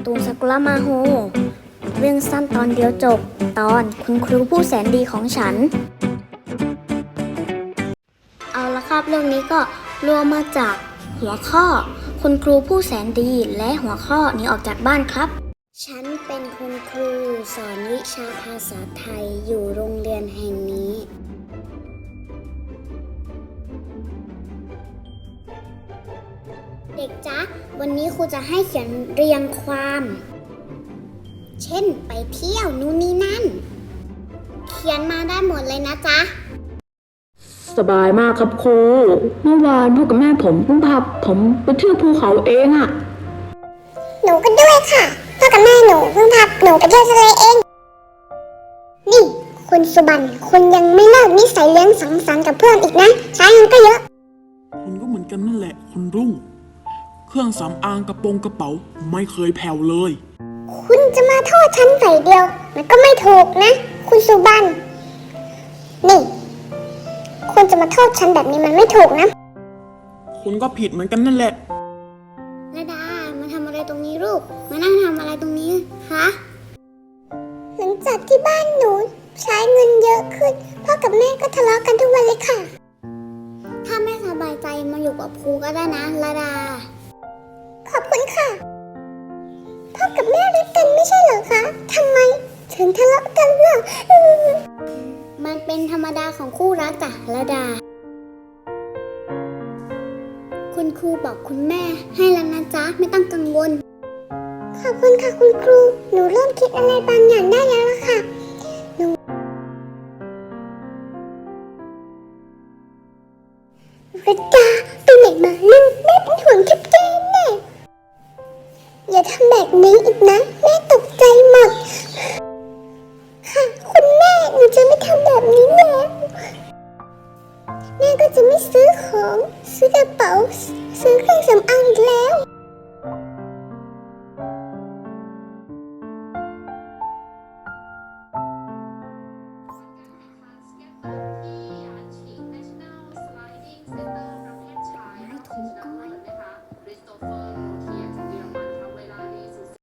การ์ตูนสกุลมาโฮ เรื่องสั้นตอนเดียวจบ ตอนคุณครูผู้แสนดีของฉัน เอาละครับเรื่องนี้ก็รวมมาจากหัวข้อ คุณครูผู้แสนดีและหัวข้อหนี้ออกจากบ้านครับ ฉันเป็นคุณครูสอนวิชาภาษาไทยอยู่โรงเรียนแห่งนี้ เด็กจ๊ะ วันนี้ครูจะให้เขียนเรียงความ เช่นไปเที่ยวนู่นนี่นั่น เขียนมาได้หมดเลยนะจ๊ะ สบายมากครับครู เมื่อวานพ่อกับแม่ผมเพิ่งพาผมไปเที่ยวภูเขาเองอะหนูก็ด้วยค่ะ พ่อกับแม่หนูเพิ่งพาหนูไปเที่ยวทะเลเอง นี่คุณสุบันคุณยังไม่เลิกนิสัยเลี้ยงสังสรรค์กับเพื่อนอีกนะ ใช้เงินก็เยอะ คุณก็เหมือนกันนั่นแหละคุณรุ่ง เครื่องสำอางกระโปรงกระเป๋าไม่เคยแผ่วเลย คุณจะมาโทษฉันฝ่ายเดียว มันก็ไม่ถูกนะ คุณสุบัน นี่ คุณจะมาโทษฉันแบบนี้มันไม่ถูกนะ คุณก็ผิดเหมือนกันนั่นแหละนาดา มาทำอะไรตรงนี้ลูก มานั่งทำอะไรตรงนี้คะหลังจากที่บ้านหนูใช้เงินเยอะขึ้นพ่อกับแม่ก็ทะเลาะกันทุกวันเลยค่ะ ถ้าไม่สบายใจมาอยู่กับครูก็ได้นะลาดาขอบ คุณค่ะ พ่อกับแม่รักกันไม่ใช่เหรอคะทำไมถึงทะเลาะกันล่ะ มันเป็นธรรมดาของคู่รักจ้ะระดา คุณครูบอกคุณแม่ให้แล้วนะจ๊ะไม่ต้องกังวล ขอบคุณค่ะคุณครู หนูเริ่มคิดอะไรบางอย่างได้แล้วล่ะค่ะ หนูรัตดาไปไหนมาลูกแม่เป็น แบนี้อีกนะแม่ตกใจหมด ค่ะ คุณแม่หนูจะไม่ทำแบบนี้แล้วแม่ก็จะไม่ซื้อของ ซื้อกระเป๋า ซื้อเครื่องสำอางแล้ว